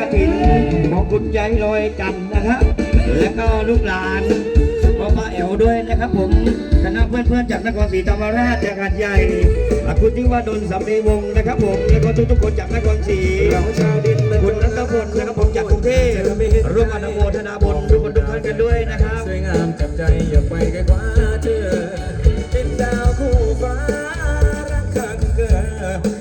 ระถินของคุณใจลอยจันนะครับและก็ลูกหลานพ่อป้าเอ๋วด้วยนะครับผมคณะเพื่อนเๆจากนครศรีธรรมราชจากหาดใหญ่คุณที่ว่าดนสำเรวงนะครับผมและก็ทุกทุกคนจากนครศรีชาวดินคุณรัตพลนะครับผมจากกรุงเทพร่วมอนุโมทนาบุญทุกคนทุกท่านกันด้วยนะครับสวยงามจับใจอยาไปไกลกว่าเธอเป็นดาวคู่ฟ้ารักกันเกิน